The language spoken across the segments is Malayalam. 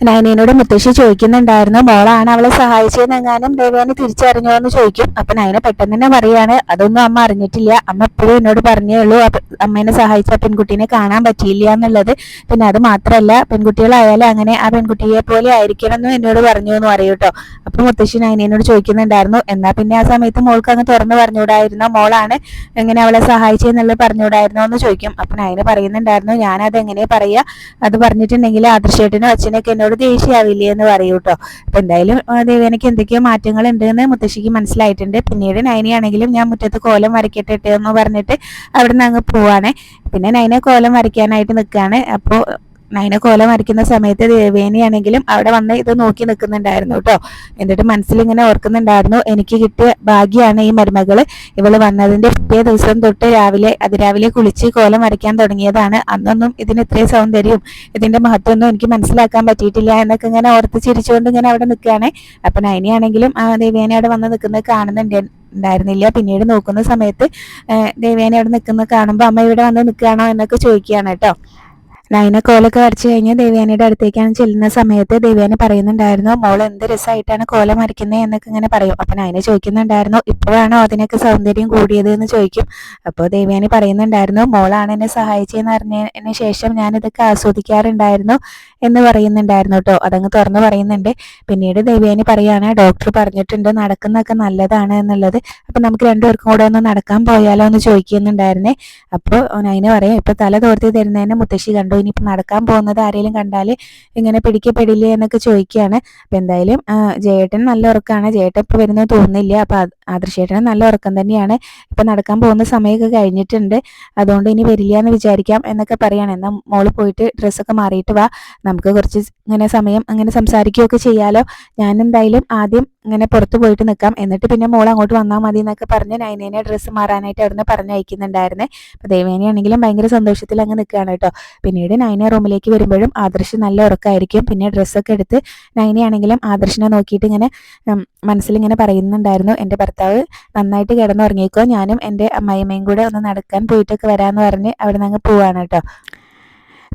നയനയോട് മുത്തശ്ശി ചോദിക്കുന്നുണ്ടായിരുന്നു മോളാണ് അവളെ സഹായിച്ചതെന്നെങ്ങാനും ദേവയാനി തിരിച്ചറിഞ്ഞോ എന്ന് ചോദിക്കും. അപ്പൊ നയന പെട്ടെന്ന് തന്നെ പറയാണ് അതൊന്നും അമ്മ അറിഞ്ഞിട്ടില്ല. അമ്മ എപ്പോഴും എന്നോട് പറഞ്ഞേ ഉള്ളൂ അമ്മേനെ സഹായിച്ച പെൺകുട്ടീനെ കാണാൻ പറ്റിയില്ല എന്നുള്ളത് പിന്നെ അത് മാത്രമല്ല പെൺകുട്ടികളായാലും അങ്ങനെ ആ പെൺകുട്ടിയെ പോലെ ആയിരിക്കണം എന്നും എന്നോട് പറഞ്ഞു എന്ന് പറയൂ കേട്ടോ അപ്പൊ മുത്തശ്ശി നയനയോട് ചോദിക്കുന്നുണ്ടായിരുന്നു എന്നാ പിന്നെ ആ സമയത്ത് മോൾക്ക് അങ്ങ് തുറന്നു പറഞ്ഞുകൂടായിരുന്നോ? മോളാണ് എങ്ങനെ അവളെ സഹായിച്ചെന്നുള്ളത് പറഞ്ഞുകൂടായിരുന്നോ എന്ന് ചോദിക്കും. അപ്പൊ നയന പറയുന്നുണ്ടായിരുന്നു ഞാനത് എങ്ങനെ പറയാ? അത് പറഞ്ഞിട്ടുണ്ടെങ്കിൽ ആദർശേട്ടനും അച്ഛനൊക്കെ എന്നോട് ദേഷ്യമാവില്ലേ എന്ന് പറയൂ കേട്ടോ അപ്പൊ എന്തായാലും ദേവേനക്ക് എന്തൊക്കെയോ മാറ്റങ്ങൾ ഉണ്ട് എന്ന് മുത്തശ്ശിക്ക് മനസ്സിലായിട്ടുണ്ട്. പിന്നീട് നൈനയാണെങ്കിലും ഞാൻ മുറ്റത്ത് കോലം വരയ്ക്കട്ടെ എന്ന് പറഞ്ഞിട്ട് അവിടെ നിന്ന് അങ്ങ് പോവാണ്. പിന്നെ നൈന കോലം വരയ്ക്കാനായിട്ട് നിൽക്കുകയാണ് അപ്പോൾ നയന കോല മരിക്കുന്ന സമയത്ത് ദേവേനിയാണെങ്കിലും അവിടെ വന്ന് ഇത് നോക്കി നിൽക്കുന്നുണ്ടായിരുന്നു കേട്ടോ. എന്നിട്ട് മനസ്സിൽ ഇങ്ങനെ ഓർക്കുന്നുണ്ടായിരുന്നു എനിക്ക് കിട്ടിയ ഭാഗ്യമാണ് ഈ മരുമകൾ. ഇവൾ വന്നതിന്റെ പിറ്റേ ദിവസം തൊട്ട് രാവിലെ അതിരാവിലെ കുളിച്ച് കോലം വരയ്ക്കാൻ തുടങ്ങിയതാണ്. അന്നൊന്നും ഇതിന് ഇത്രയും സൗന്ദര്യവും ഇതിന്റെ മഹത്വമൊന്നും എനിക്ക് മനസ്സിലാക്കാൻ പറ്റിയിട്ടില്ല എന്നൊക്കെ ഇങ്ങനെ ഓർത്ത് ചിരിച്ചുകൊണ്ട് ഇങ്ങനെ അവിടെ നിൽക്കുകയാണ്. അപ്പൊ നൈനിയാണെങ്കിലും ആ ദേവേനെ അവിടെ വന്ന് നിൽക്കുന്നത് കാണുന്നുണ്ട് ഉണ്ടായിരുന്നില്ല. പിന്നീട് നോക്കുന്ന സമയത്ത് ദേവേനെ അവിടെ നിൽക്കുന്നത് കാണുമ്പോൾ അമ്മ ഇവിടെ വന്ന് നിൽക്കുകയാണോ എന്നൊക്കെ ചോദിക്കുകയാണ് കേട്ടോ. നൈന കോലൊക്കെ വരച്ചു കഴിഞ്ഞ് ദേവയാനിയുടെ അടുത്തേക്കാണ് ചെല്ലുന്ന സമയത്ത് ദേവയാനി പറയുന്നുണ്ടായിരുന്നു മോൾ എന്ത് രസമായിട്ടാണ് കോല വരയ്ക്കുന്നത് എന്നൊക്കെ ഇങ്ങനെ പറയും. അപ്പൊ നയന ചോദിക്കുന്നുണ്ടായിരുന്നു ഇപ്പോഴാണോ അതിനൊക്കെ സൗന്ദര്യം കൂടിയത്? എന്ന് ചോദിക്കും. അപ്പോൾ ദേവയാനി പറയുന്നുണ്ടായിരുന്നു മോളാണ് എന്നെ സഹായിച്ചതെന്ന് അറിഞ്ഞതിന് ശേഷം ഞാൻ ഇതൊക്കെ ആസ്വദിക്കാറുണ്ടായിരുന്നു എന്ന് പറയുന്നുണ്ടായിരുന്നു കേട്ടോ അതങ്ങ് തുറന്നു പറയുന്നുണ്ട്. പിന്നീട് ദേവയാനി പറയാണ് ഡോക്ടർ പറഞ്ഞിട്ടുണ്ട് നടക്കുന്നൊക്കെ നല്ലതാണ് എന്നുള്ളത്. അപ്പൊ നമുക്ക് രണ്ടുപേർക്കും കൂടെ ഒന്ന് നടക്കാൻ പോയാലോ? എന്ന് ചോദിക്കുന്നുണ്ടായിരുന്നേ. അപ്പോൾ നൈന പറയും ഇപ്പൊ തല തോർത്തി തരുന്നതിന് മുത്തശ്ശി കണ്ടു ഇനിയിപ്പോ നടക്കാൻ പോകുന്നത് ആരെങ്കിലും കണ്ടാൽ ഇങ്ങനെ പിടിക്കപ്പെടില്ലേ എന്നൊക്കെ ചോദിക്കുകയാണ് അപ്പൊ എന്തായാലും ജയേട്ടൻ നല്ല ഉറക്കമാണ് ജയേട്ടൻ ഇപ്പൊ വരുന്നത് തോന്നുന്നില്ല. അപ്പോൾ ആദർശേട്ടന് നല്ല ഉറക്കം തന്നെയാണ്. ഇപ്പൊ നടക്കാൻ പോകുന്ന സമയമൊക്കെ കഴിഞ്ഞിട്ടുണ്ട്. അതുകൊണ്ട് ഇനി വരില്ല എന്ന് വിചാരിക്കാം എന്നൊക്കെ പറയാണ്. എന്നാൽ മോൾ പോയിട്ട് ഡ്രസ്സൊക്കെ മാറിയിട്ട് വാ. നമുക്ക് കുറച്ച് ഇങ്ങനെ സമയം അങ്ങനെ സംസാരിക്കുകയൊക്കെ ചെയ്യാലോ. ഞാൻ എന്തായാലും ആദ്യം ഇങ്ങനെ പുറത്ത് പോയിട്ട് നിൽക്കാം എന്നിട്ട് പിന്നെ മോൾ അങ്ങോട്ട് വന്നാൽ മതി എന്നൊക്കെ പറഞ്ഞ് നൈനേനെ ഡ്രസ്സ് മാറാനായിട്ട് അവിടുന്ന് പറഞ്ഞയക്കുന്നുണ്ടായിരുന്നേ അപ്പോൾ ദേവേനയാണെങ്കിലും ഭയങ്കര സന്തോഷത്തിൽ അങ്ങ് നിൽക്കുകയാണ് കേട്ടോ. പിന്നീട് നൈന റൂമിലേക്ക് വരുമ്പോഴും ആദർശ് നല്ല ഉറക്കമായിരിക്കും പിന്നെ ഡ്രസ്സൊക്കെ എടുത്ത് നൈനയാണെങ്കിലും ആദർശിനെ നോക്കിയിട്ട് ഇങ്ങനെ മനസ്സിലിങ്ങനെ പറയുന്നുണ്ടായിരുന്നു. എന്റെ ഭർത്താവ് നന്നായിട്ട് കിടന്നുറങ്ങിക്കോ. ഞാനും എന്റെ അമ്മായിമ്മയും കൂടെ ഒന്ന് നടക്കാൻ പോയിട്ടൊക്കെ വരാമെന്ന് പറഞ്ഞ് അവിടെ നിന്ന് അങ്ങ് പോവാണ് കേട്ടോ.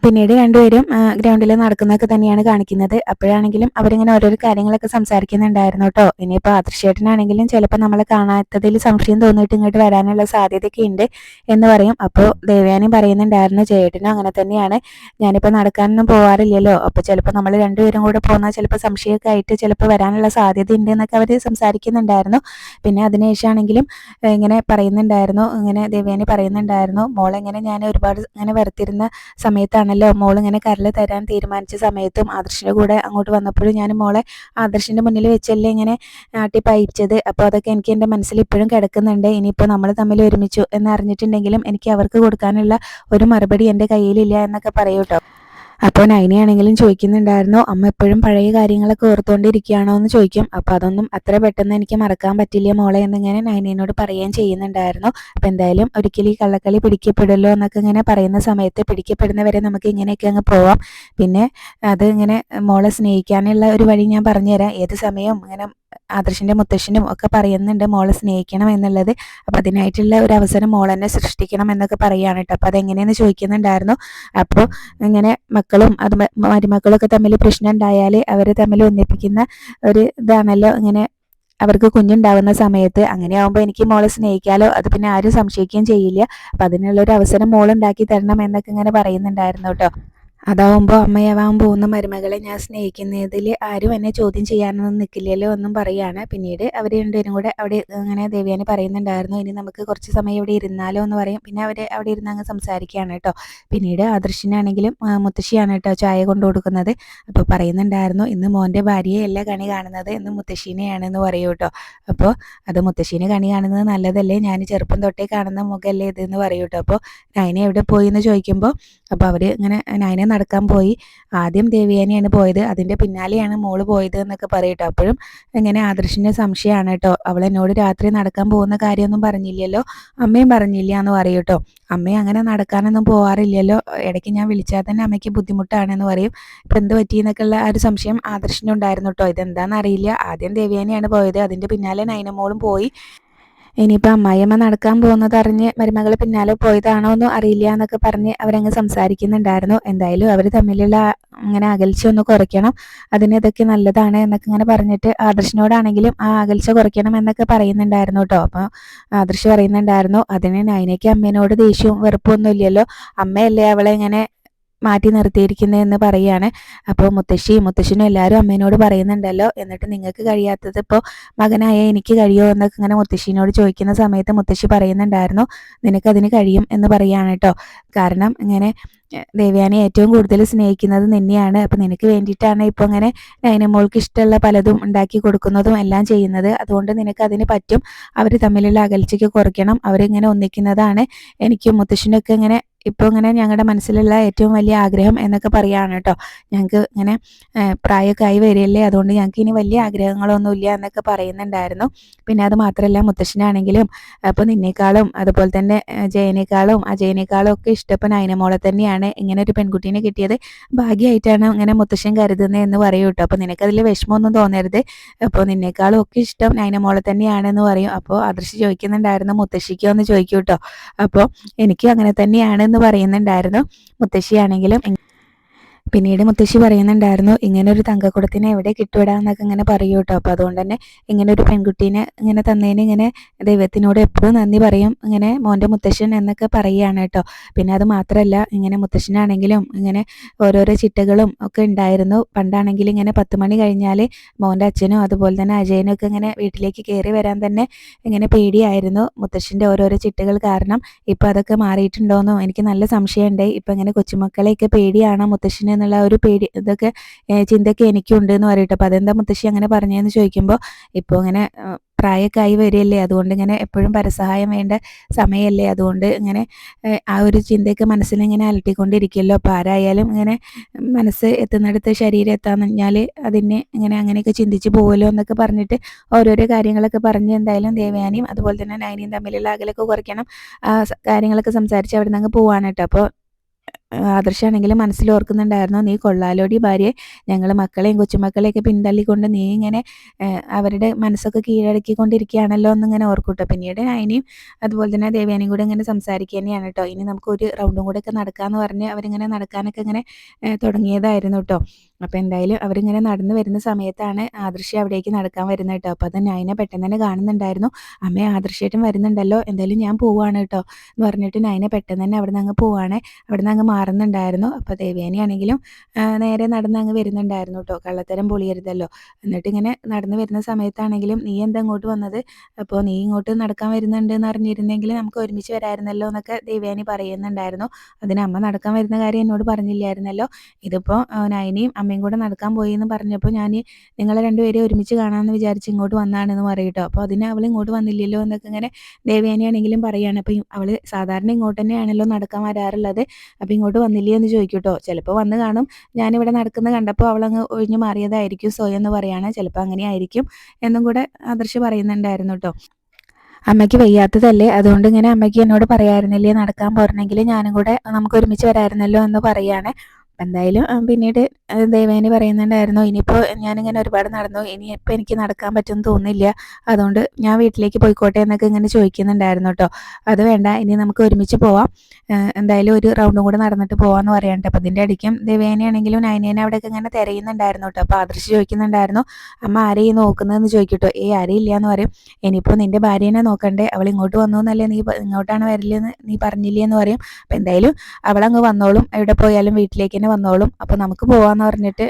പിന്നീട് രണ്ടുപേരും ഗ്രൗണ്ടിൽ നടക്കുന്നതൊക്കെ തന്നെയാണ് കാണിക്കുന്നത്. അപ്പോഴാണെങ്കിലും അവരിങ്ങനെ ഓരോരോ കാര്യങ്ങളൊക്കെ സംസാരിക്കുന്നുണ്ടായിരുന്നു കേട്ടോ. ഇനിയിപ്പോൾ ആദർശേട്ടനാണെങ്കിലും ചിലപ്പോൾ നമ്മളെ കാണാത്തതിൽ സംശയം തോന്നിയിട്ട് ഇങ്ങോട്ട് വരാനുള്ള സാധ്യതയൊക്കെ ഉണ്ട് എന്ന് പറയും. അപ്പോൾ ദേവയാനി പറയുന്നുണ്ടായിരുന്നു ചേട്ടനും അങ്ങനെ തന്നെയാണ്. ഞാനിപ്പോൾ നടക്കാനൊന്നും പോവാറില്ലല്ലോ. അപ്പോൾ ചിലപ്പോൾ നമ്മൾ രണ്ടുപേരും കൂടെ പോകുന്ന ചിലപ്പോൾ സംശയമൊക്കെ ആയിട്ട് ചിലപ്പോൾ വരാനുള്ള സാധ്യത ഉണ്ട് എന്നൊക്കെ അവർ സംസാരിക്കുന്നുണ്ടായിരുന്നു. പിന്നെ അതിനുശേഷമാണെങ്കിലും ഇങ്ങനെ പറയുന്നുണ്ടായിരുന്നു ഇങ്ങനെ ദേവയാനി പറയുന്നുണ്ടായിരുന്നു മോളെങ്ങനെ ഞാൻ ഒരുപാട് ഇങ്ങനെ വരുത്തിരുന്ന സമയത്താണല്ലോ മോൾ ഇങ്ങനെ കരൽ തരാൻ തീരുമാനിച്ച സമയത്തും ആദർശിന്റെ കൂടെ അങ്ങോട്ട് വന്നപ്പോഴും ഞാൻ മോളെ ആദർശിന്റെ മുന്നിൽ വെച്ചല്ലേ ഇങ്ങനെ ആട്ടി പയിച്ചത് അപ്പോൾ അതൊക്കെ എനിക്ക് എന്റെ മനസ്സിൽ ഇപ്പോഴും കിടക്കുന്നുണ്ട്. ഇനിയിപ്പോൾ നമ്മൾ തമ്മിൽ ഒരുമിച്ചു എന്ന് അറിഞ്ഞിട്ടുണ്ടെങ്കിലും എനിക്ക് അവർക്ക് കൊടുക്കാനുള്ള ഒരു മറുപടി എന്റെ കയ്യിലില്ല എന്നൊക്കെ പറയൂ കേട്ടോ അപ്പോൾ നൈനയാണെങ്കിലും ചോദിക്കുന്നുണ്ടായിരുന്നു അമ്മ എപ്പോഴും പഴയ കാര്യങ്ങളൊക്കെ ഓർത്തുകൊണ്ടിരിക്കുകയാണോ എന്ന് ചോദിക്കും. അപ്പോൾ അതൊന്നും അത്ര പെട്ടെന്ന് എനിക്ക് മറക്കാൻ പറ്റില്ല മോളെ എന്നിങ്ങനെ നൈനയോട് പറയുകയും ചെയ്യുന്നുണ്ടായിരുന്നു. അപ്പോൾ എന്തായാലും ഒരിക്കലും ഈ കള്ളക്കളി പിടിക്കപ്പെടുമല്ലോ എന്നൊക്കെ ഇങ്ങനെ പറയുന്ന സമയത്ത് പിടിക്കപ്പെടുന്നവരെ നമുക്ക് ഇങ്ങനെയൊക്കെ അങ്ങ് പോവാം. പിന്നെ അത് ഇങ്ങനെ മോളെ സ്നേഹിക്കാനുള്ള ഒരു വഴി ഞാൻ പറഞ്ഞുതരാം. ഏത് സമയവും ഇങ്ങനെ ആദർശിന്റെ മുത്തശ്ശനും ഒക്കെ പറയുന്നുണ്ട് മോളെ സ്നേഹിക്കണം എന്നുള്ളത്. അപ്പം അതിനായിട്ടുള്ള ഒരു അവസരം മോൾ തന്നെ സൃഷ്ടിക്കണം എന്നൊക്കെ പറയുകയാണ് കേട്ടോ. അപ്പം അതെങ്ങനെയെന്ന് ചോദിക്കുന്നുണ്ടായിരുന്നു. അപ്പോൾ ഇങ്ങനെ മക്കളും അത് മരുമക്കളൊക്കെ തമ്മിൽ പ്രശ്നം ഉണ്ടായാൽ അവർ തമ്മിൽ ഒന്നിപ്പിക്കുന്ന ഒരു ഇതാണല്ലോ ഇങ്ങനെ അവർക്ക് കുഞ്ഞുണ്ടാവുന്ന സമയത്ത്. അങ്ങനെ ആവുമ്പോൾ എനിക്ക് മോളെ സ്നേഹിക്കാലോ അത് പിന്നെ ആരും സംശയിക്കുകയും ചെയ്യില്ല. അപ്പം അതിനുള്ളൊരു അവസരം മോൾ ഉണ്ടാക്കി തരണം എന്നൊക്കെ ഇങ്ങനെ പറയുന്നുണ്ടായിരുന്നു കേട്ടോ. അതാവുമ്പോൾ അമ്മയാവാൻ പോകുന്ന മരുമകളെ ഞാൻ സ്നേഹിക്കുന്നതിൽ ആരും എന്നെ ചോദ്യം ചെയ്യാനൊന്നും നിൽക്കില്ലല്ലോ എന്നും പറയുകയാണ് പിന്നീട് അവർ രണ്ടുപേരും കൂടെ അവിടെ അങ്ങനെ ദേവയാനി പറയുന്നുണ്ടായിരുന്നു ഇനി നമുക്ക് കുറച്ച് സമയം ഇവിടെ ഇരുന്നാലോ എന്ന് പറയും. പിന്നെ അവർ അവിടെ ഇരുന്ന് അങ്ങ് സംസാരിക്കുകയാണ് കേട്ടോ. പിന്നീട് ആദർശിനാണെങ്കിലും മുത്തശ്ശിയാണ് കേട്ടോ ചായ കൊണ്ടു കൊടുക്കുന്നത്. അപ്പോൾ പറയുന്നുണ്ടായിരുന്നു ഇന്ന് മോന്റെ ഭാര്യയല്ല കണി കാണുന്നത്? ഇന്ന് മുത്തശ്ശീനെയാണെന്ന് പറയൂ കേട്ടോ. അപ്പോൾ അത് മുത്തശ്ശീനെ കണി കാണുന്നത് നല്ലതല്ലേ? ഞാൻ ചെറുപ്പം തൊട്ടേ കാണുന്ന മുഖല്ലേ ഇതെന്ന് പറയൂ കേട്ടോ. അപ്പോൾ നയനെ എവിടെ പോയി? എന്ന് ചോദിക്കുമ്പോൾ അപ്പോൾ അവർ ഇങ്ങനെ നയനെ നടക്കാൻ പോയി. ആദ്യം ദേവിയാനിയാണ് പോയത്. അതിന്റെ പിന്നാലെയാണ് മോൾ പോയത് എന്നൊക്കെ പറയട്ടോ. അപ്പോഴും ഇങ്ങനെ ആദർശിന്റെ സംശയമാണ് കേട്ടോ. അവൾ എന്നോട് രാത്രി നടക്കാൻ പോകുന്ന കാര്യമൊന്നും പറഞ്ഞില്ലല്ലോ. അമ്മയും പറഞ്ഞില്ല എന്ന് പറയൂട്ടോ അമ്മയും അങ്ങനെ നടക്കാനൊന്നും പോവാറില്ലല്ലോ. ഇടയ്ക്ക് ഞാൻ വിളിച്ചാൽ തന്നെ അമ്മയ്ക്ക് ബുദ്ധിമുട്ടാണെന്ന് പറയും. ഇപ്പം എന്ത് പറ്റിയെന്നൊക്കെയുള്ള ആ ഒരു സംശയം ആദർശിനുണ്ടായിരുന്നു കേട്ടോ. ഇതെന്താണെന്ന് അറിയില്ല. ആദ്യം ദേവിയാനിയാണ് പോയത്. അതിന്റെ പിന്നാലെ നൈനമോളും പോയി. ഇനിയിപ്പോൾ അമ്മായിയമ്മ നടക്കാൻ പോകുന്നത് അറിഞ്ഞ് മരുമകൾ പിന്നാലെ പോയതാണോ ഒന്നും അറിയില്ല എന്നൊക്കെ പറഞ്ഞ് അവരങ്ങ് സംസാരിക്കുന്നുണ്ടായിരുന്നു. എന്തായാലും അവർ തമ്മിലുള്ള അങ്ങനെ അകൽച്ച ഒന്ന് കുറയ്ക്കണം. അതിന് ഇതൊക്കെ നല്ലതാണ് എന്നൊക്കെ ഇങ്ങനെ പറഞ്ഞിട്ട് ആദർശിനോടാണെങ്കിലും ആ അകൽച്ച കുറയ്ക്കണം എന്നൊക്കെ പറയുന്നുണ്ടായിരുന്നു കേട്ടോ. അപ്പോൾ ആദർശ് പറയുന്നുണ്ടായിരുന്നു അതിന് നൈനയ്ക്ക് അമ്മേനോട് ദേഷ്യവും വെറുപ്പൊന്നും ഇല്ലല്ലോ. അമ്മയല്ലേ അവളെ ഇങ്ങനെ മാറ്റി നിർത്തിയിരിക്കുന്നതെന്ന് പറയുകയാണ് അപ്പോൾ മുത്തശ്ശി മുത്തശ്ശിനും എല്ലാവരും അമ്മേനോട് പറയുന്നുണ്ടല്ലോ. എന്നിട്ട് നിങ്ങൾക്ക് കഴിയാത്തത് ഇപ്പോൾ മകനായ എനിക്ക് കഴിയുമോ എന്നൊക്കെ ഇങ്ങനെ മുത്തശ്ശിനോട് ചോദിക്കുന്ന സമയത്ത് മുത്തശ്ശി പറയുന്നുണ്ടായിരുന്നു. നിനക്കതിന് കഴിയും എന്ന് പറയുകയാണ് കേട്ടോ കാരണം ഇങ്ങനെ ദേവയാനി ഏറ്റവും കൂടുതൽ സ്നേഹിക്കുന്നത് നിന്നെയാണ്. അപ്പം നിനക്ക് വേണ്ടിയിട്ടാണ് ഇപ്പോൾ അങ്ങനെ നൈനമോൾക്ക് ഇഷ്ടമുള്ള പലതും ഉണ്ടാക്കി കൊടുക്കുന്നതും എല്ലാം ചെയ്യുന്നത്. അതുകൊണ്ട് നിനക്ക് അതിന് പറ്റും. അവർ തമ്മിലുള്ള അകൽച്ചയ്ക്ക് കുറയ്ക്കണം. അവരിങ്ങനെ ഒന്നിക്കുന്നതാണ് എനിക്ക് മുത്തശ്ശിനൊക്കെ ഇങ്ങനെ ഇപ്പോൾ ഇങ്ങനെ ഞങ്ങളുടെ മനസ്സിലുള്ള ഏറ്റവും വലിയ ആഗ്രഹം എന്നൊക്കെ പറയുകയാണ് കേട്ടോ ഞങ്ങൾക്ക് ഇങ്ങനെ പ്രായമൊക്കെ ആയി വരികയല്ലേ? അതുകൊണ്ട് ഞങ്ങൾക്ക് ഇനി വലിയ ആഗ്രഹങ്ങളൊന്നുമില്ല എന്നൊക്കെ പറയുന്നുണ്ടായിരുന്നു. പിന്നെ അത് മാത്രമല്ല മുത്തശ്ശനാണെങ്കിലും അപ്പോൾ നിന്നേക്കാളും അതുപോലെ തന്നെ ജയനേക്കാളും അജയനേക്കാളും ഒക്കെ ഇഷ്ടപ്പം നൈനമോളെ തന്നെയാണ്. ഇങ്ങനെ ഒരു പെൺകുട്ടീനെ കിട്ടിയത്. ഭാഗ്യമായിട്ടാണ് ഇങ്ങനെ മുത്തശ്ശൻ കരുതുന്നത് എന്ന് പറയും കേട്ടോ. അപ്പോൾ നിനക്കതിൽ വിഷമമൊന്നും തോന്നരുത്. അപ്പോൾ നിന്നേക്കാളും ഒക്കെ ഇഷ്ടം നൈനമോളെ തന്നെയാണെന്ന് പറയും. അപ്പോൾ അദൃശ്യം ചോദിക്കുന്നുണ്ടായിരുന്നു മുത്തശ്ശിക്കോ? എന്ന് ചോദിക്കൂട്ടോ അപ്പോൾ എനിക്കും അങ്ങനെ തന്നെയാണ് എന്ന് പറയുന്നുണ്ടായിരുന്നു. മുത്തശ്ശിയാണെങ്കിലും പിന്നീട് മുത്തശ്ശി പറയുന്നുണ്ടായിരുന്നു ഇങ്ങനെ ഒരു തങ്കക്കുടത്തിനെ എവിടെ കിട്ടുവിടാ എന്നൊക്കെ ഇങ്ങനെ പറയൂ കേട്ടോ അപ്പോൾ അതുകൊണ്ട് തന്നെ ഇങ്ങനെ ഒരു പെൺകുട്ടീനെ ഇങ്ങനെ തന്നതിന് ഇങ്ങനെ ദൈവത്തിനോട് എപ്പോഴും നന്ദി പറയും ഇങ്ങനെ മോന്റെ മുത്തശ്ശൻ എന്നൊക്കെ പറയുകയാണ് കേട്ടോ പിന്നെ അത് മാത്രമല്ല ഇങ്ങനെ മുത്തശ്ശനാണെങ്കിലും ഇങ്ങനെ ഓരോരോ ചിട്ടകളും ഒക്കെ ഉണ്ടായിരുന്നു. പണ്ടാണെങ്കിൽ ഇങ്ങനെ പത്ത് മണി കഴിഞ്ഞാൽ മോന്റെ അച്ഛനും അതുപോലെ തന്നെ അജയനും ഒക്കെ ഇങ്ങനെ വീട്ടിലേക്ക് കയറി വരാൻ തന്നെ ഇങ്ങനെ പേടിയായിരുന്നു. മുത്തശ്ശന്റെ ഓരോരോ ചിട്ടകൾ കാരണം ഇപ്പോൾ അതൊക്കെ മാറിയിട്ടുണ്ടോയെന്നും എനിക്ക് നല്ല സംശയമുണ്ട്. ഇപ്പം ഇങ്ങനെ കൊച്ചുമക്കളെയൊക്കെ പേടിയാണോ മുത്തശ്ശന് എന്നുള്ള ഒരു പേടി ഇതൊക്കെ ചിന്തയൊക്കെ എനിക്കുണ്ട് എന്ന് പറയട്ടെ. അപ്പോൾ അതെന്താ മുത്തശ്ശി അങ്ങനെ പറഞ്ഞതെന്ന് ചോദിക്കുമ്പോൾ ഇപ്പോൾ ഇങ്ങനെ പ്രായമൊക്കെ ആയി വരികയല്ലേ? അതുകൊണ്ട് ഇങ്ങനെ എപ്പോഴും പരസഹായം വേണ്ട സമയമല്ലേ അതുകൊണ്ട് ഇങ്ങനെ ആ ഒരു ചിന്തയൊക്കെ മനസ്സിലിങ്ങനെ അലട്ടിക്കൊണ്ടിരിക്കുമല്ലോ അപ്പോൾ ആരായാലും ഇങ്ങനെ മനസ്സ് എത്തുന്നിടത്ത് ശരീരം എത്താന്ന് കഴിഞ്ഞാൽ അതിനെ ഇങ്ങനെ അങ്ങനെയൊക്കെ ചിന്തിച്ച് പോകുമല്ലോ എന്നൊക്കെ പറഞ്ഞിട്ട് ഓരോരോ കാര്യങ്ങളൊക്കെ പറഞ്ഞ് എന്തായാലും ദേവയാനിയും അതുപോലെ തന്നെ നൈനിയും തമ്മിലുള്ള അകലൊക്കെ കുറയ്ക്കണം. ആ കാര്യങ്ങളൊക്കെ സംസാരിച്ച് അവിടെ നിന്ന് അങ്ങ് പോവാണ് കേട്ടോ. അപ്പോൾ ആദർശാണെങ്കിലും മനസ്സിൽ ഓർക്കുന്നുണ്ടായിരുന്നു നീ കൊള്ളാലോടി ഭാര്യയെ ഞങ്ങൾ മക്കളെയും കൊച്ചുമക്കളെയൊക്കെ പിന്തള്ളിക്കൊണ്ട് നീ ഇങ്ങനെ അവരുടെ മനസ്സൊക്കെ കീഴടക്കിക്കൊണ്ടിരിക്കുകയാണല്ലോ എന്നിങ്ങനെ ഓർക്കൂട്ടോ. പിന്നീട് അതിനെയും അതുപോലെ തന്നെ ദേവ്യാനിയും കൂടെ ഇങ്ങനെ സംസാരിക്കുക തന്നെയാണ് കേട്ടോ ഇനി നമുക്ക് ഒരു റൗണ്ടും കൂടെ ഒക്കെ നടക്കാമെന്ന് പറഞ്ഞ് അവരിങ്ങനെ നടക്കാനൊക്കെ ഇങ്ങനെ തുടങ്ങിയതായിരുന്നു കേട്ടോ അപ്പോൾ എന്തായാലും അവരിങ്ങനെ നടന്നു വരുന്ന സമയത്താണ് ആദർശി അവിടേക്ക് നടക്കാൻ വരുന്നത് കേട്ടോ അപ്പോൾ അത് നയനെ പെട്ടെന്ന് തന്നെ കാണുന്നുണ്ടായിരുന്നു. അമ്മ ആദർശിയായിട്ടും വരുന്നുണ്ടല്ലോ എന്തായാലും ഞാൻ പോവാണ് കേട്ടോ എന്ന് പറഞ്ഞിട്ട് നയനെ പെട്ടെന്ന് തന്നെ അവിടെ നിന്ന് അങ്ങ് പോവാണ്. അവിടെ നിന്ന് അങ്ങ് മാറുന്നുണ്ടായിരുന്നു. അപ്പോൾ ദേവേനയാണെങ്കിലും നേരെ നടന്ന് അങ്ങ് വരുന്നുണ്ടായിരുന്നു കേട്ടോ കള്ളത്തരം പൊളിയരുതല്ലോ. എന്നിട്ട് ഇങ്ങനെ നടന്നു വരുന്ന സമയത്താണെങ്കിലും നീ എന്താ ഇങ്ങോട്ട് വന്നത്? അപ്പോൾ നീ ഇങ്ങോട്ട് നടക്കാൻ വരുന്നുണ്ട് എന്ന് അറിഞ്ഞിരുന്നെങ്കിൽ നമുക്ക് ഒരുമിച്ച് വരായിരുന്നല്ലോ എന്നൊക്കെ ദേവേനി പറയുന്നുണ്ടായിരുന്നു. അതിന് അമ്മ നടക്കാൻ വരുന്ന കാര്യം എന്നോട് പറഞ്ഞില്ലായിരുന്നല്ലോ. ഇതിപ്പോൾ നയനിയും അമ്മയും കൂടെ നടക്കാൻ പോയി എന്ന് പറഞ്ഞപ്പോൾ ഞാൻ നിങ്ങളെ രണ്ടുപേരെയും ഒരുമിച്ച് കാണാമെന്ന് വിചാരിച്ച് ഇങ്ങോട്ട് വന്നാണെന്ന് പറയട്ടോ അപ്പോൾ അതിന് അവൾ ഇങ്ങോട്ട് വന്നില്ലല്ലോ എന്നൊക്കെ ഇങ്ങനെ ദേവേനയാണെങ്കിലും പറയുകയാണ് അപ്പോൾ അവൾ സാധാരണ ഇങ്ങോട്ട് തന്നെയാണല്ലോ നടക്കാൻ വരാറുള്ളത്. അപ്പോൾ ഇങ്ങോട്ട് വന്നില്ലേ എന്ന് ചോദിക്കൂട്ടോ. ചിലപ്പോൾ വന്ന് കാണും. ഞാനിവിടെ നടക്കുന്ന കണ്ടപ്പോൾ അവളങ്ങ് ഒഴിഞ്ഞു മാറിയതായിരിക്കും സോയ എന്ന് പറയാണ്. ചിലപ്പോൾ അങ്ങനെ ആയിരിക്കും എന്നും കൂടെ ആദർശ് പറയുന്നുണ്ടായിരുന്നു കേട്ടോ അമ്മയ്ക്ക് വയ്യാത്തതല്ലേ? അതുകൊണ്ട് ഇങ്ങനെ അമ്മയ്ക്ക് എന്നോട് പറയായിരുന്നില്ലേ നടക്കാൻ പോരണമെങ്കിൽ ഞാനും കൂടെ നമുക്ക് ഒരുമിച്ച് വരായിരുന്നല്ലോ എന്ന് പറയാണ്. എന്തായാലും പിന്നീട് ദേവേനി പറയുന്നുണ്ടായിരുന്നു ഇനിയിപ്പോൾ ഞാനിങ്ങനെ ഒരുപാട് നടന്നു ഇനിയിപ്പോൾ എനിക്ക് നടക്കാൻ പറ്റുമെന്ന് തോന്നുന്നില്ല. അതുകൊണ്ട് ഞാൻ വീട്ടിലേക്ക് പോയിക്കോട്ടെ എന്നൊക്കെ ഇങ്ങനെ ചോദിക്കുന്നുണ്ടായിരുന്നു കേട്ടോ. അത് വേണ്ട ഇനി നമുക്ക് ഒരുമിച്ച് പോവാം. എന്തായാലും ഒരു റൗണ്ടും കൂടെ നടന്നിട്ട് പോവാന്ന് പറയണ്ട അപ്പം ഇതിന്റെ ഇടയ്ക്കും ദേവേനയാണെങ്കിലും നൈനേനെ അവിടെയൊക്കെ ഇങ്ങനെ തിരയുന്നുണ്ടായിരുന്നു കേട്ടോ. അപ്പോൾ ആദർശ് ചോദിക്കുന്നുണ്ടായിരുന്നു അമ്മ ആരെയും നോക്കുന്നതെന്ന് ചോദിക്കട്ടോ ഏ ആരെയില്ല എന്ന് പറയും. ഇനിയിപ്പോൾ നിന്റെ ഭാര്യേനെ നോക്കണ്ടേ. അവൾ ഇങ്ങോട്ട് വന്നു എന്നല്ലേ നീ ഇങ്ങോട്ടാണ് വരില്ലെന്ന് നീ പറഞ്ഞില്ലേ എന്ന് പറയും. അപ്പം എന്തായാലും അവളങ്ങ് വന്നോളും. എവിടെ പോയാലും വീട്ടിലേക്ക് തന്നെ വന്നോളും. അപ്പോൾ നമുക്ക് പോവാന്ന് പറഞ്ഞിട്ട്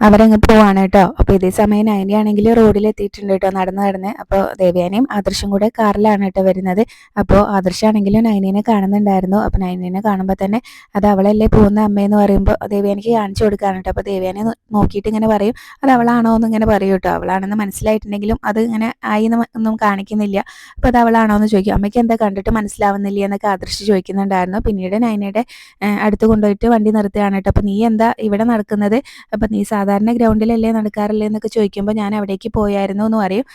അവരങ്ങ് പോവാണ് കേട്ടോ. അപ്പോൾ ഇതേ സമയം നയനിയാണെങ്കിൽ റോഡിൽ എത്തിയിട്ടുണ്ട് കേട്ടോ നടന്ന് നടന്ന്. അപ്പോൾ ദേവ്യാനയും ആദർശം കൂടെ കാറിലാണ് കേട്ടോ വരുന്നത്. അപ്പോൾ ആദർശാണെങ്കിലും നയനീനെ കാണുന്നുണ്ടായിരുന്നു. അപ്പോൾ നയനീനെ കാണുമ്പോൾ തന്നെ അത് അവളല്ലേ പോകുന്ന അമ്മയെന്ന് പറയുമ്പോൾ ദേവ്യാനിക്ക് കാണിച്ചു കൊടുക്കാണ് കേട്ടോ. അപ്പോൾ ദേവ്യാനെ നോക്കിയിട്ട് ഇങ്ങനെ പറയും അത് അവളാണോ എന്ന് ഇങ്ങനെ പറയും കേട്ടോ. അവളാണെന്ന് മനസ്സിലായിട്ടുണ്ടെങ്കിലും അത് ഇങ്ങനെ ആയി ഒന്നും കാണിക്കുന്നില്ല. അപ്പോൾ അത് അവളാണോ എന്ന് ചോദിക്കും. അമ്മയ്ക്ക് എന്താ കണ്ടിട്ട് മനസ്സിലാവുന്നില്ല എന്നൊക്കെ ആദർശ് ചോദിക്കുന്നുണ്ടായിരുന്നു. പിന്നീട് നയനയുടെ അടുത്ത് കൊണ്ടുപോയിട്ട് വണ്ടി നിർത്തുകയാണ് കേട്ടോ. അപ്പോൾ നീ എന്താ ഇവിടെ നടക്കുന്നത്? അപ്പോൾ നീ സാധാരണ ഗ്രൗണ്ടിലല്ലേ നടക്കാറില്ലേ എന്നൊക്കെ ചോദിക്കുമ്പോൾ ഞാൻ അവിടേക്ക് പോയായിരുന്നു എന്ന് പറയും.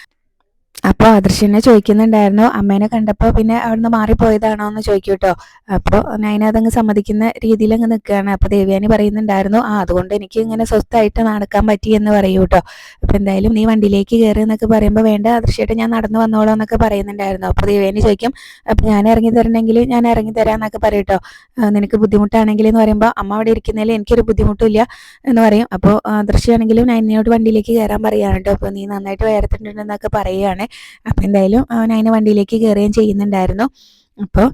അപ്പോൾ ആദർശിനെ ചോദിക്കുന്നുണ്ടായിരുന്നു. അമ്മേനെ കണ്ടപ്പോൾ പിന്നെ അവിടുന്ന് മാറിപ്പോയതാണോ എന്ന് ചോദിക്കും കേട്ടോ അപ്പോൾ നൈന സമ്മതിക്കുന്ന രീതിയിൽ അങ്ങ് നിൽക്കുകയാണ്. അപ്പോൾ ദേവ്യാനി പറയുന്നുണ്ടായിരുന്നു ആ അതുകൊണ്ട് എനിക്ക് ഇങ്ങനെ സ്വസ്ഥമായിട്ട് നടക്കാൻ പറ്റി എന്ന് പറയൂ കേട്ടോ അപ്പോൾ എന്തായാലും നീ വണ്ടിയിലേക്ക് കയറി എന്നൊക്കെ പറയുമ്പോൾ വേണ്ട ആദർശമായിട്ട് ഞാൻ നടന്നു വന്നോളൂ എന്നൊക്കെ പറയുന്നുണ്ടായിരുന്നു. അപ്പോൾ ദേവ്യാനി ചോദിക്കും അപ്പോൾ ഞാൻ ഇറങ്ങി തരണമെങ്കിൽ ഞാൻ ഇറങ്ങി തരാം എന്നൊക്കെ പറയും കേട്ടോ നിനക്ക് ബുദ്ധിമുട്ടാണെങ്കിൽ എന്ന് പറയുമ്പോൾ അമ്മ അവിടെ ഇരിക്കുന്നതിൽ എനിക്കൊരു ബുദ്ധിമുട്ടില്ല എന്ന് പറയും. അപ്പോൾ ആദർശമാണെങ്കിലും നൈനയോട് വണ്ടിയിലേക്ക് കയറാൻ പറയുകയാണ് കേട്ടോ അപ്പോൾ നീ നന്നായിട്ട് വയറത്തിട്ടുണ്ടെന്നൊക്കെ പറയുകയാണ്. അപ്പോൾ എന്തായാലും അവൻ അതിന് വണ്ടിയിലേക്ക് കയറുകയും ചെയ്യുന്നുണ്ടായിരുന്നു. അപ്പോൾ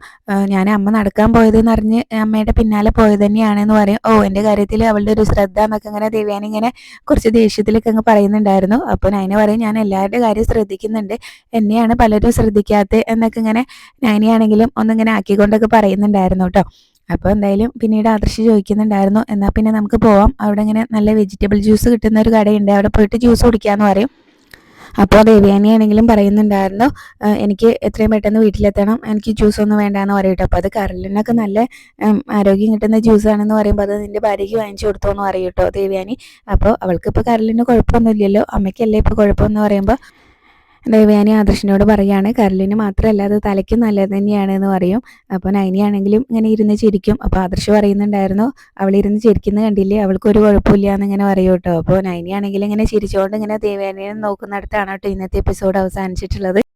ഞാൻ അമ്മ നടക്കാൻ പോയതെന്ന് അറിഞ്ഞ് അമ്മയുടെ പിന്നാലെ പോയത് തന്നെയാണെന്ന് പറയും. ഓ എന്റെ കാര്യത്തിൽ അവളുടെ ഒരു ശ്രദ്ധ എന്നൊക്കെ ഇങ്ങനെ ദേവ്യാനി ഇങ്ങനെ കുറച്ച് ദേഷ്യത്തിലൊക്കെ അങ്ങ് പറയുന്നുണ്ടായിരുന്നു. അപ്പോൾ നൈന പറയും ഞാൻ എല്ലാവരുടെ കാര്യം ശ്രദ്ധിക്കുന്നുണ്ട്. എന്നെയാണ് പലരും ശ്രദ്ധിക്കാത്തത് എന്നൊക്കെ ഇങ്ങനെ നൈനയാണെങ്കിലും ഒന്നിങ്ങനെ ആക്കിക്കൊണ്ടൊക്കെ പറയുന്നുണ്ടായിരുന്നു കേട്ടോ. അപ്പോൾ എന്തായാലും പിന്നീട് ആദർശി ചോദിക്കുന്നുണ്ടായിരുന്നു എന്നാൽ പിന്നെ നമുക്ക് പോവാം. അവിടെ ഇങ്ങനെ നല്ല വെജിറ്റബിൾ ജ്യൂസ് കിട്ടുന്ന ഒരു കടയുണ്ട്. അവിടെ പോയിട്ട് ജ്യൂസ് കുടിക്കാമെന്ന് പറയും. അപ്പോൾ ദേവയാനി ആണെങ്കിലും പറയുന്നുണ്ടായിരുന്നു എനിക്ക് എത്രയും പെട്ടെന്ന് വീട്ടിലെത്തണം എനിക്ക് ജ്യൂസ് ഒന്നും വേണ്ടാന്ന് പറയട്ടോ. അപ്പോൾ അത് കരളിനൊക്കെ നല്ല ആരോഗ്യം കിട്ടുന്ന ജ്യൂസാണെന്ന് പറയുമ്പോൾ അത് നിന്റെ ഭാര്യയ്ക്ക് വാങ്ങിച്ചു കൊടുത്തോ എന്ന് പറയൂട്ടോ ദേവ്യാനി അപ്പോൾ അവൾക്ക് കരളിന് കുഴപ്പമൊന്നുമില്ലല്ലോ അമ്മയ്ക്കല്ലേ ഇപ്പോൾ കുഴപ്പമെന്ന് പറയുമ്പോൾ ദേവയാനി ആദർശിനോട് പറയുകയാണ് കരളിന് മാത്രമല്ല അത് തലയ്ക്ക് നല്ലത് തന്നെയാണ് എന്ന് പറയും. അപ്പോൾ നൈനിയാണെങ്കിലും ഇങ്ങനെ ഇരുന്ന് ചിരിക്കും. അപ്പോൾ ആദർശ് പറയുന്നുണ്ടായിരുന്നു അവളിരുന്ന് ചിരിക്കുന്നത് കണ്ടില്ലേ? അവൾക്ക് ഒരു കുഴപ്പമില്ല എന്ന് ഇങ്ങനെ പറയൂ കേട്ടോ. അപ്പോൾ നൈനിയാണെങ്കിലും ഇങ്ങനെ ചിരിച്ചുകൊണ്ട് ഇങ്ങനെ ദേവയാനിയെ നോക്കുന്നിടത്താണ് കേട്ടോ ഇന്നത്തെ എപ്പിസോഡ് അവസാനിച്ചിട്ടുള്ളത്.